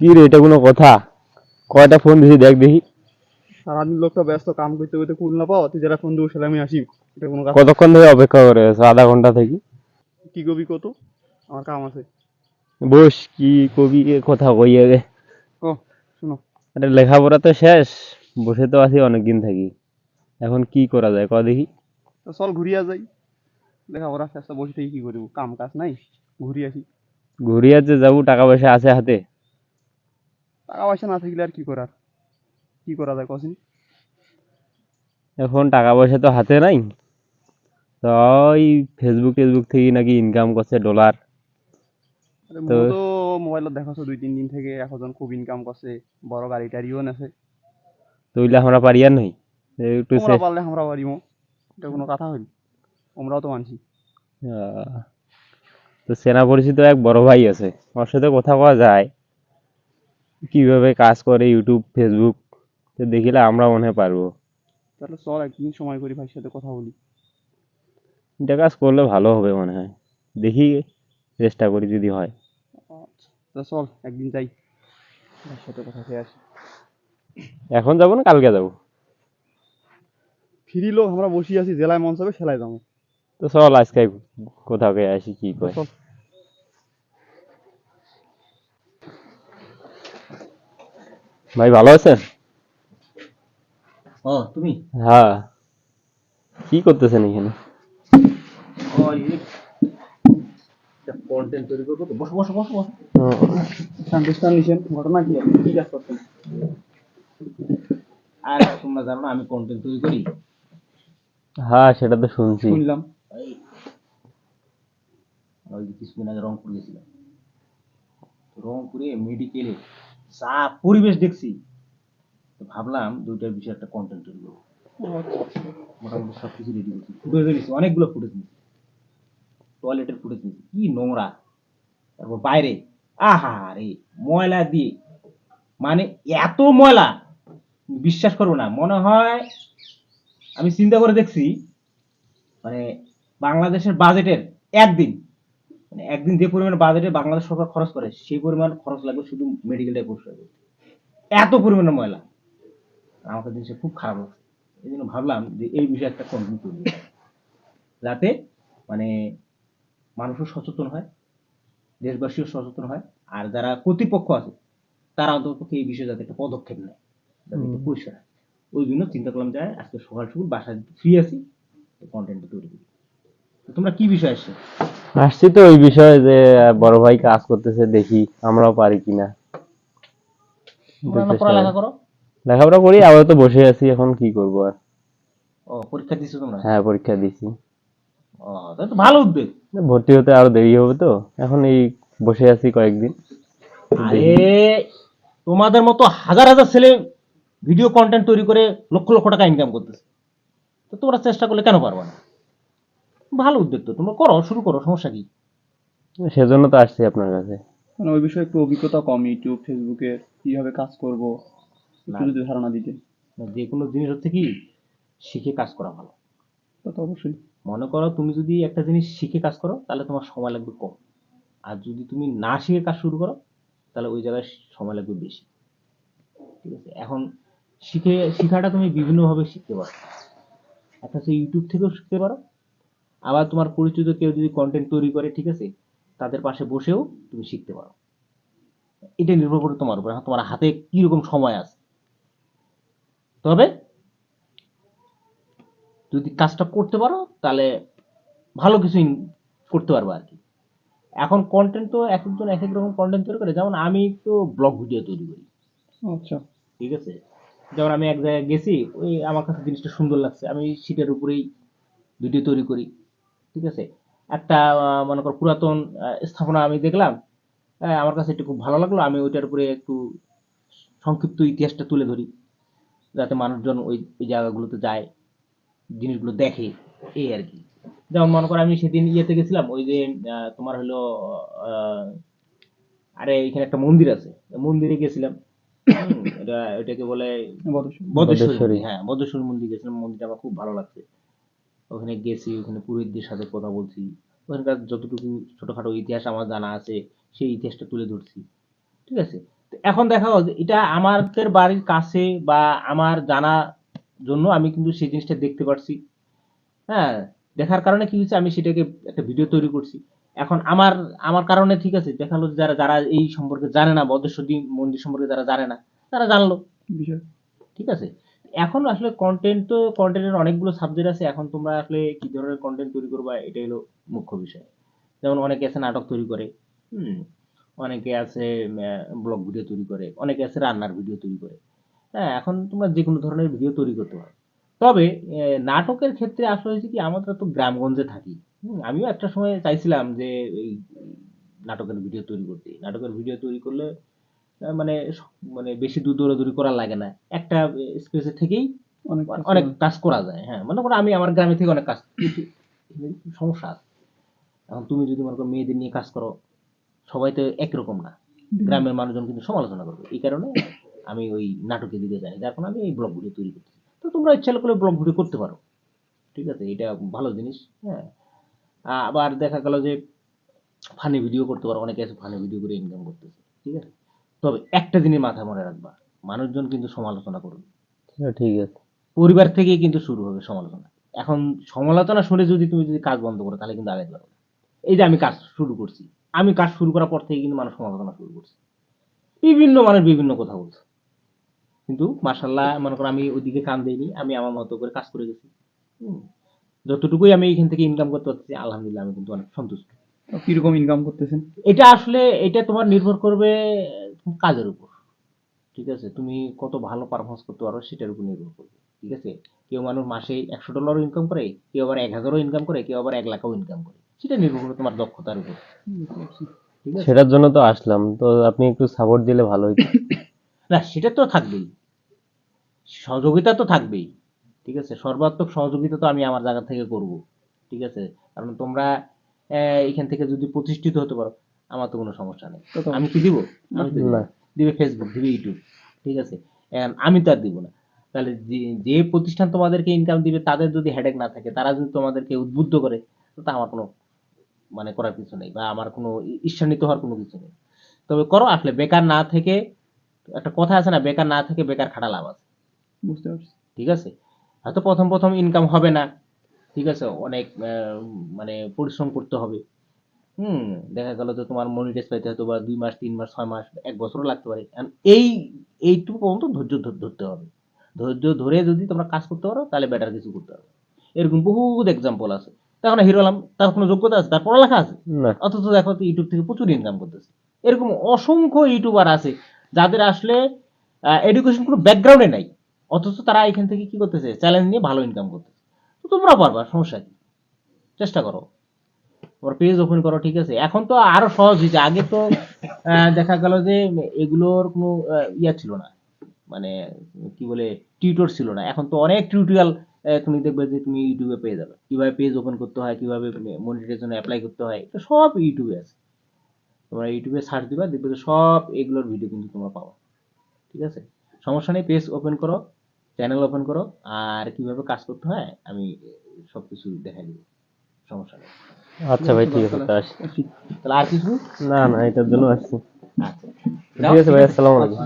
কি রে এটা কোনো কথা? কয়টা ফোন দিছি দেখ দেখি। সারাদিন লোকটা ব্যস্ত কাম করতে করতে কুল না পাও তুই যারা ফোন দেবো সেটা আমি আসি। এটা কোনো কতক্ষণ ধরে অপেক্ষা করে আছো? আধা ঘণ্টা থেকে? কি কবি কত? আমার কাম আছে। বস কি কবি কথা কই আগে? ও শোনো। আরে লেখাপড়া তো শেষ বসে তো আছি অনেকদিন থাকি। এখন কি করা যায়? ক দেখি। তো চল ঘুরিয়া যাই। লেখাপড়া শেষ বসে থেকে কি করব? কাম কাজ নাই ঘুরি আসি। ঘুরিয়া যে যাব টাকা পয়সা আছে হাতে। টাকা পয়সা না থাকলে আর কি করার? কি করা যায় কসিন এখন টাকা পয়সা তো হাতে নাই। তো ওই ফেসবুক টেসবুক থেকে নাকি ইনকাম করছে ডলার তো- মোবাইলত দেখাছো দুই তিন দিন থেকে এখন খুব ইনকাম করছে বড় গাড়ি টাড়িও নেছে। তো ওইলে আমরা পারি আর নই? একটু পারলে আমরা পারিমো। এটা কোনো কথা হইল। আমরাও তো মানছি। তো সেনা পরিচিত এক বড় ভাই আছে। ওর সাথে কথা কওয়া যায়। কীভাবে কাজ করে ইউটিউব ফেসবুক তো দেখিলে আমরা মনে পারব। তাহলে চল একদিন সময় করি ভাইয়ের সাথে কথা বলি। এটা কাজ করলে ভালো হবে মনে হয়। দেখি চেষ্টা করি যদি হয়। তা চল একদিন যাই। ভাইয়ের সাথে কথা খেয়ে আসি। এখন যাব না কালকে যাব? ফিরি লোক আমরা বসি আছি জেলায় মন চাবে সেলাই যাব। তো চল আজকে কোথাও গিয়ে আসি কি কয়। ভাই ভালো আছেন? ও তুমি? হ্যাঁ। কি করতেছেন এখানে? কন্টেন্ট তৈরি করব তো। বসো বসো বসো বসো। শান্তিস্থান নিছেন ঘটনা কি? আছে? কি কাজ করছেন? আর তোমরা জানো না আমি কন্টেন্ট তৈরি করি? হ্যাঁ সেটা তো শুনছি। শুনলাম। ওই যে কিছুদিন আগে রংপুর গেছিলাম। রংপুরে মেডিকেলে যা পরিবেশ দেখছি ভাবলাম দুইটার বিষয়ে একটা কন্টেন্ট তৈরি করব। মোটামুটি সব কিছু রেডি করছি ফুটেজ নিয়েছি অনেকগুলো ফুটেজ নিয়েছি টয়লেটের ফুটেজ নিয়েছি কি নোংরা। তারপর বাইরে, আহা রে, ময়লা দিয়ে। মানে এত ময়লা, বিশ্বাস করব না। মনে হয়, আমি চিন্তা করে দেখছি মানে বাংলাদেশের বাজেটের একদিন। মানে একদিন যে পরিমাণ বাজেটে বাংলাদেশ সরকার খরচ করে, সেই পরিমাণ খরচ লাগবে শুধু মেডিকেলটাই পরিষ্কার করতে এত পরিমাণে ময়লা। আমাকে জিনিসটা খুব খারাপ লাগছে এই জন্য ভাবলাম যে এই বিষয়ে একটা কন্টেন্ট করব যাতে মানে মানুষও সচেতন হয়, দেশবাসীও সচেতন হয়, আর যারা কর্তৃপক্ষ আছে, তারা অন্তত এই বিষয়ে যাতে একটা পদক্ষেপ নেয়, যাতে এটা পরিষ্কার ওই জন্য চিন্তা করলাম যে আজকে সকাল সকাল বাসায় ফ্রি আছি কন্টেন্টটা তৈরি করি। তোমরা কি বিষয় আসছে? আসছি তো ওই বিষয়ে যে বড় ভাই কাজ করতেছে দেখি আমরাও পারি কিনা। পড়ালেখা করো? লেখাপড়া করি আবার তো বসে আছি এখন কি করব আর। ও পরীক্ষা দিচ্ছ তোমরা? হ্যাঁ পরীক্ষা দিছি। ও তো ভালো উদ্যোগ ভর্তি হতে আরও দেরি হবে তো এখন এই বসে আছি কয়েকদিন। আরে তোমাদের মতো হাজার হাজার ছেলে ভিডিও কন্টেন্ট তৈরি করে লক্ষ লক্ষ টাকা ইনকাম করতেছে। তো তোমরা চেষ্টা করলে কেন পারবে না? ভালো উদ্যোগ তো তোমরা করো শুরু করো সমস্যা কি? সেজন্য তো আসছি আপনার কাছে। মানে ওই বিষয়ে একটু অভিজ্ঞতা কম ইউটিউব ফেসবুকে কীভাবে কাজ করব একটু যদি ধারণা দিতে। যে কোনো জিনিস হচ্ছে কি শিখে কাজ করা ভালো। তা তো অবশ্যই। মনে করো তুমি যদি একটা জিনিস শিখে কাজ করো তাহলে তোমার সময় লাগবে কম। আর যদি তুমি না শিখে কাজ শুরু করো তাহলে ওই জায়গায় সময় লাগবে বেশি। ঠিক আছে? এখন শিখে শেখাটা তুমি বিভিন্নভাবে শিখতে পারো। একটা হচ্ছে ইউটিউব থেকেও শিখতে পারো আবার তোমার পরিচিত কেউ যদি কন্টেন্ট তৈরি করে ঠিক আছে? তাদের পাশে বসেও তুমি শিখতে পারো। এটা নির্ভর করে তোমার উপর তোমার হাতে কীরকম সময় আছে। তবে যদি কাজটা করতে পারো তাহলে ভালো কিছু করতে পারব আর কি। এখন কন্টেন্ট তো এক একজন এক এক রকম কন্টেন্ট তৈরি করে। যেমন আমি তো ব্লগ ভিডিও তৈরি করি। আচ্ছা। ঠিক আছে? যেমন আমি এক জায়গায় গেছি ওই আমার কাছে জিনিসটা সুন্দর লাগছে। আমি সিটের উপরেই ভিডিও তৈরি করি। ঠিক আছে? একটা মনে কর পুরাতন স্থাপনা আমি দেখলাম আমার কাছে একটু খুব ভালো লাগল আমি ওইটার উপরে একটু সংক্ষিপ্ত ইতিহাসটা তুলে ধরি যাতে মানুষজন ওই ওই জায়গাগুলোতে যায় জিনিসগুলো দেখে এই আর কি। যেমন মনে করো আমি সেদিন ইয়েতে গেছিলাম ওই যে তোমার হলো আহ, আরে এখানে একটা মন্দির আছে মন্দিরে গেছিলাম এটা এটাকে বলে বদেশ্বরী। হ্যাঁ বদেশ্বরী মন্দির গেছিলাম মন্দিরটা আমার খুব ভালো লাগছে। ওখানে গেছি ওখানে পুরোহিতদের সাথে কথা বলছি। ওখানকার যতটুকু ছোটখাটো ইতিহাস আমার জানা আছে সেই ইতিহাসটা তুলে ধরছি। ঠিক আছে? এখন দেখা যাচ্ছে এটা আমাদের বাড়ির কাছে বা আমার জানা জন্য আমি কিন্তু সেই জিনিসটা দেখতে পারছি। হ্যাঁ দেখার কারণে কি হচ্ছে আমি সেটাকে একটা ভিডিও তৈরি করছি। এখন আমার আমার কারণে ঠিক আছে দেখাল যারা যারা এই সম্পর্কে জানে না বদেশ্বরী মন্দির সম্পর্কে যারা জানে না তারা জানলো। বিষয়। ঠিক আছে? এখন আসলে কন্টেন্ট তো কন্টেন্টের অনেকগুলো সাবজেক্ট আছে। এখন তোমরা আসলে কি ধরনের কন্টেন্ট তৈরি করবা, এটাই হলো মুখ্য বিষয়। যেমন অনেকে আছে নাটক তৈরি করে, হুম? অনেকে আছে ব্লগ ভিডিও তৈরি করে, অনেকে আছে রান্নার ভিডিও তৈরি করে। হ্যাঁ এখন তোমরা যে কোনো ধরনের ভিডিও তৈরি করতে পারো। তবে নাটকের ক্ষেত্রে আসলে হয়েছে কি, আমরা তো গ্রামগঞ্জে থাকি আমিও একটা সময় চাইছিলাম যে এই নাটকের ভিডিও তৈরি করতে। নাটকের ভিডিও তৈরি করলে মানে মানে বেশি দূর দৌড়াদৌড়ি করা লাগে না। একটা স্পেসে থেকেই অনেক কাজ করা। কাজ করা যায় হ্যাঁ। মনে করো আমি আমার গ্রামে থেকে অনেক কাজ সমস্যা আছে। এখন তুমি যদি মনে করো মেয়েদের নিয়ে কাজ করো সবাই তো একরকম না। গ্রামের মানুষজন কিন্তু সমালোচনা করবে। এই কারণে আমি ওই নাটকের দিকে যাই যার কারণে আমি এই ব্লগ ভিডিও তৈরি করছি তো তোমরা ইচ্ছা করলে ব্লগ ভিডিও করতে পারো। ঠিক আছে? এটা ভালো জিনিস হ্যাঁ। আবার দেখা গেল যে ফানি ভিডিও করতে পারো। অনেকে আছে ফানি ভিডিও করে ইনকাম করতেছে। ঠিক আছে? তবে একটা জিনিস মাথায় মনে রাখবা মানুষজন কিন্তু সমালোচনা করবে ঠিক আছে। পরিবার থেকেই কিন্তু শুরু হবে সমালোচনা। এখন সমালোচনা শুনে যদি তুমি যদি কাজ বন্ধ করো তাহলে কিন্তু আগে পারবে এই যে আমি কাজ শুরু করছি আমি কাজ শুরু করার পর থেকে কিন্তু মানুষ সমালোচনা শুরু করছে। বিভিন্ন মানুষ বিভিন্ন কথা বলছে। কিন্তু মার্শাল্লাহ মনে করো আমি ওইদিকে কান দেইনি আমি আমার মতো করে কাজ করে গেছি। যতটুকুই আমি এখান থেকে ইনকাম করতে পারছি আলহামদুলিল্লাহ আমি কিন্তু অনেক সন্তুষ্ট। কীরকম ইনকাম করতেছেন? এটা আসলে এটা তোমার নির্ভর করবে কাজের উপর ঠিক আছে? তুমি কত ভালো পারফরমেন্স করতে পারো সেটার উপর নির্ভর করবে ঠিক আছে? কেউ মানুষ মাসে একশো ডলারও ইনকাম করে কেউ আবার এক হাজারও ইনকাম করে কেউ আবার এক লাখও ইনকাম করে সেটা নির্ভর করে তোমার দক্ষতার উপর সেটার জন্য তো আসলাম তো আপনি একটু সাপোর্ট দিলে ভালো হতো না সেটা তো থাকবেই সহযোগিতা তো থাকবেই ঠিক আছে? সর্বাত্মক সহযোগিতা তো আমি আমার জায়গা থেকে করব ঠিক আছে? কারণ তোমরা আহ, এখান থেকে যদি প্রতিষ্ঠিত হতে পারো আমার তো কোনো সমস্যা নেই। আমি কি দিব? দিব। ফেসবুক দিবে ইউটিউব ঠিক আছে? আমি তো আর দিব না। তাহলে যে- প্রতিষ্ঠান তোমাদেরকে ইনকাম দিবে তাদের যদি হেডেক না থাকে তারা যদি তোমাদেরকে উদ্বুদ্ধ করে তো তা আমার কোনো মানে করার কিছু নেই বা আমার কোনো ঈর্ষান্বিত হওয়ার কোনো কিছু নেই। তবে করো আসলে বেকার না থেকে একটা কথা আছে না বেকার না থেকে বেকার খাটা লাভ আছে। বুঝতে পারছি। ঠিক আছে? হয়তো প্রথম প্রথম ইনকাম হবে না। ঠিক আছে? অনেক মানে পরিশ্রম করতে হবে। হুম দেখা গেল যে তোমার মনিটাইজ পাইতে হয়তো বা দুই মাস তিন মাস ছয় মাস এক বছরও লাগতে পারে। এই এইটুকু পর্যন্ত ধৈর্য ধরতে হবে। ধৈর্য ধরে যদি তোমরা কাজ করতে পারো তাহলে বেটার কিছু করতে পারো এরকম বহুত এক্সাম্পল আছে। তখন হিরো আলম তার কোনো যোগ্যতা আছে? তার পড়ালেখা আছে? অথচ দেখো তো ইউটিউব থেকে প্রচুর ইনকাম করতেছে। এরকম অসংখ্য ইউটিউবার আছে যাদের আসলে এডুকেশন কোনো ব্যাকগ্রাউন্ডে নাই। অথচ তারা এখান থেকে কি করতেছে? চ্যালেঞ্জ নিয়ে ভালো ইনকাম করতেছে। তো তোমরা পারবা সমস্যা কি? চেষ্টা করো। তোমার পেজ ওপেন করো, ঠিক আছে? এখন তো আরও সহজ হয়েছে। আগে তো দেখা গেল যে এগুলোর কোনো ইয়া ছিল না। মানে কি বলে টিউটর ছিল না। এখন তো অনেক টিউটোরিয়াল তুমি দেখবে যে তুমি ইউটিউবে পেয়ে যাবে। কীভাবে পেজ ওপেন করতে হয়, কীভাবে মনিটাইজেশন অ্যাপ্লাই করতে হয়, এটা সব ইউটিউবে আছে। তোমরা ইউটিউবে সার্চ দিবা, দেখবে সব এগুলোর ভিডিও কিন্তু তোমরা পাবো। ঠিক আছে? সমস্যা নেই, পেজ ওপেন করো চ্যানেল ওপেন করো, আর কীভাবে কাজ করতে হয়, আমি সব কিছু দেখাই দিব। সমস্যা নেই। আচ্ছা ভাই ঠিক আছে। তাহলে আর কিছু? না না এটার জন্য আসছি আচ্ছা। ঠিক আছে ভাই আসসালামু আলাইকুম।